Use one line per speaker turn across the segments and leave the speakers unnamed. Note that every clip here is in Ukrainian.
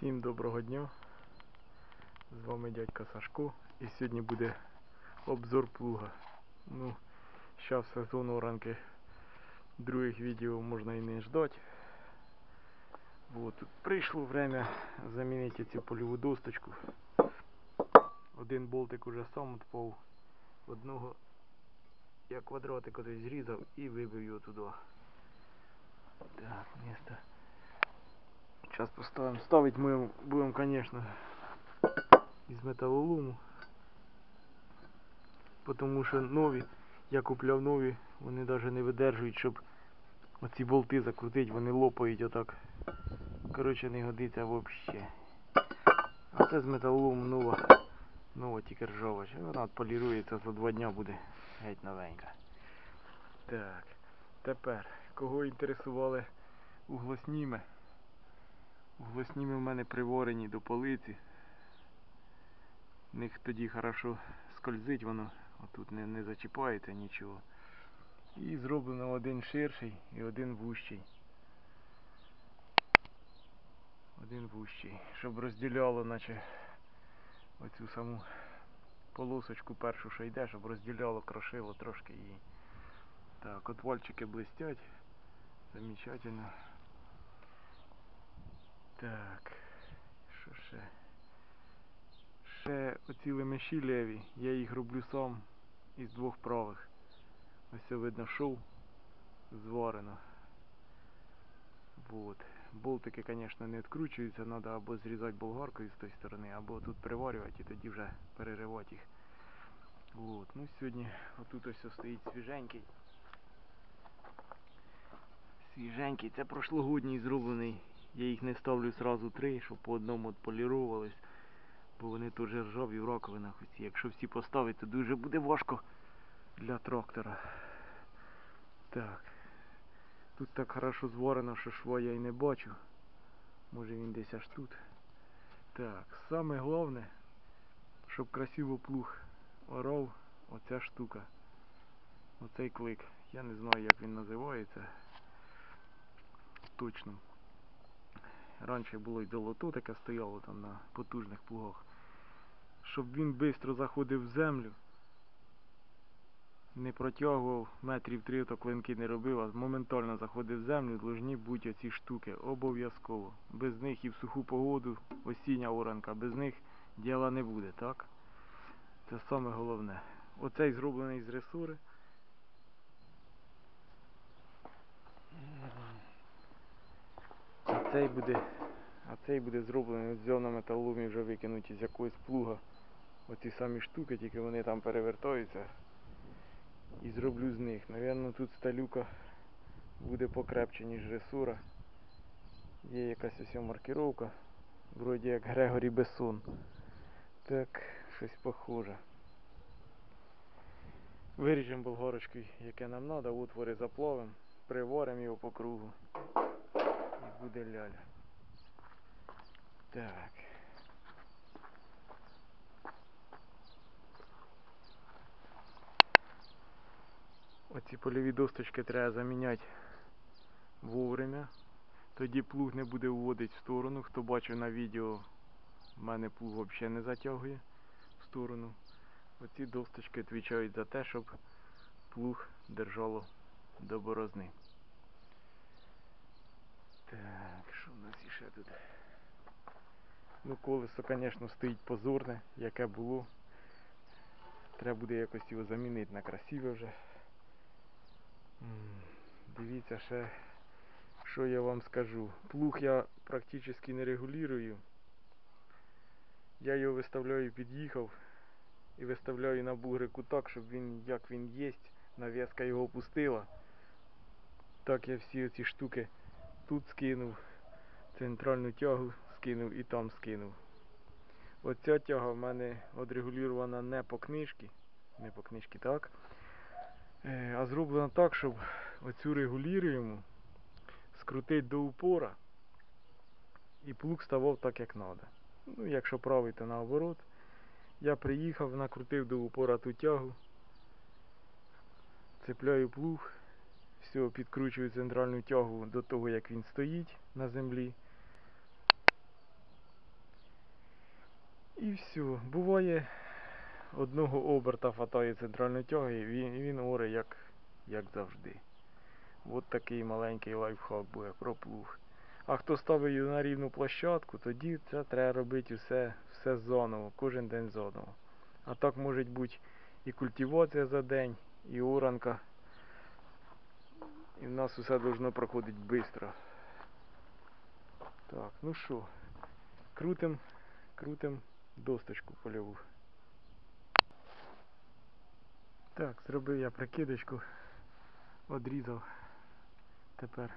Всім доброго дня. З вами дядько Сашко. І сьогодні буде обзор плуга. Ну, зараз сезон оранки других відео можна і не ждати. Вот, прийшло время замінити цю польову досточку. Один болтик уже сам відпав. Одного я квадратик ось зрізав і вибив його туди. Так, місто. Сейчас поставим. Ставить мы будем, конечно, из металолому. Потому що нові, я купляв нові, вони навіть не видержують, щоб оці болти закрутити, вони лопають отак. Коротше, не годиться взагалі. А це з металолому нова, нова тільки ржава. Ще Вона полірується за два дня буде геть новенька. Так, тепер, кого інтересували углосніми? Углосніми в мене приворені до полиці. В них тоді хорошо скользить воно, отут не, не зачіпається нічого. І зроблено один ширший і один вущий. Один вущий. Щоб розділяло, наче оцю саму полосочку першу, що йде, щоб розділяло, крошило трошки її. Так, от вальчики блистять. Замечательно. Так. Що ще? Ще оці лемеші леві, я їх роблю сам із двох правих. Ось видно шов зварено. Вот. Болтики, звісно, не відкручуються, треба або зрізати болгаркою з тої сторони, або тут приварювати і тоді вже переривати їх. Вот. Ну сьогодні отут ось стоїть свіженький. Свіженький, це прошлогодній зроблений. Я їх не ставлю сразу три, щоб по одному от полірувались. Бо вони теж ржаві в раковинах усі. Якщо всі поставити, то дуже буде важко для трактора. Так. Тут так хорошо зварено, що шва я і не бачу. Може він десь аж тут. Так, саме головне, щоб красиво плуг орав, оця штука. Оцей клик. Я не знаю як він називається. Точно. Раніше було й долото таке стояло там на потужних плугах. Щоб він швидко заходив в землю. Не протягував метрів три, то клинки не робив, а моментально заходив в землю, должні бути оці штуки. Обов'язково. Без них і в суху погоду, осіння оранка, без них діла не буде, так? Це саме головне. Оцей зроблений з ресори. А цей буде, а цей буде зроблений з на металоломі вже викинуті з якогось плуга. Оці самі штуки, тільки вони там перевертаються. І зроблю з них. Навірно тут сталюка буде покрепче, ніж ресура. Є якась ось маркировка. Вроді як Грегорі Бессон. Так, щось похоже. Виріжемо болгарочкою, яке нам треба, отвори заплавимо, приваримо його по кругу. Буде ляля. Так. Оці польові досточки треба заміняти вовремя. Тоді плуг не буде уводити в сторону. Хто бачив на відео, в мене плуг взагалі не затягує в сторону. Оці досточки відповідають за те, щоб плуг держало до борозни. Так, що в нас іще тут? Ну, колесо, звісно, стоїть позорне, яке було. Треба буде якось його замінити на красиве вже. Дивіться ще, що я вам скажу. Плуг я практично не регулюю. Я його виставляю, під'їхав і виставляю на бугрику так, щоб він, як він є, нав'язка його опустила. Так я всі оці штуки тут скинув, центральну тягу скинув і там скинув. Оця тяга в мене одрегулювана не по книжці, не по книжці, так. Е, А зроблена так, щоб оцю регулюємо скрутити до упора і плуг ставав так, як треба. Ну, якщо правий, то наоборот. Я приїхав, накрутив до упора ту тягу, цепляю плуг, все, підкручую центральну тягу до того, як він стоїть на землі. І все. Буває одного оберта хватає центральної тяги, і він, він оре як, як завжди. От такий маленький лайфхак буде про плуг. А хто ставить її на рівну площадку, тоді це треба робити все, все заново, кожен день заново. А так може бути і культивація за день, і оранка. І в нас усе должно проходити швидко. Так, ну що, крутим, крутим досточку польову. Так, зробив я прикидочку, одрізав. Тепер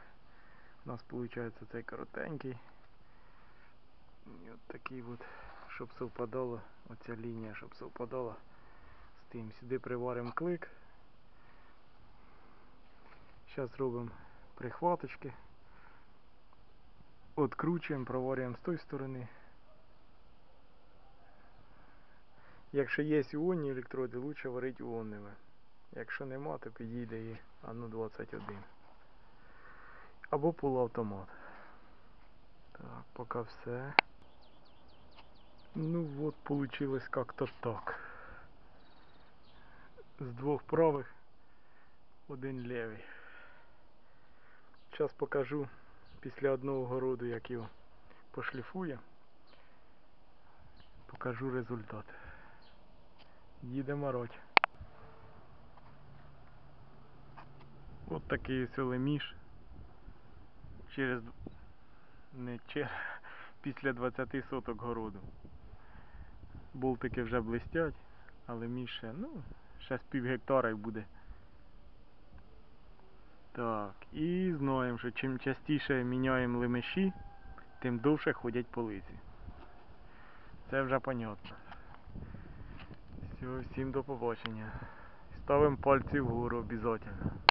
у нас виходить цей коротенький. І от такий от, щоб совпадало, оця лінія, щоб совпадала з тим. Сюди приваримо клик. Зараз робимо прихваточки. Откручуємо, проварюємо з тої сторони. Якщо є іонні електроди, лучше варити іонними. Якщо нема, то підійде і ану 21. Або полуавтомат. Так, поки все. Ну вот получилось как-то так. З двох правих один левий. Зараз покажу після одного городу, як його пошліфую. Покажу результат. Їдемо роть. От такий ось леміш. Через не через після 20 соток городу. Болтики вже блистять, але між ще, ну, ще з пів гектара буде. Так, і знаємо, що чим частіше міняємо лемеші, тим довше ходять полиці. Це вже понятно. Все, всім до побачення. Ставимо пальці вгору обов'язково.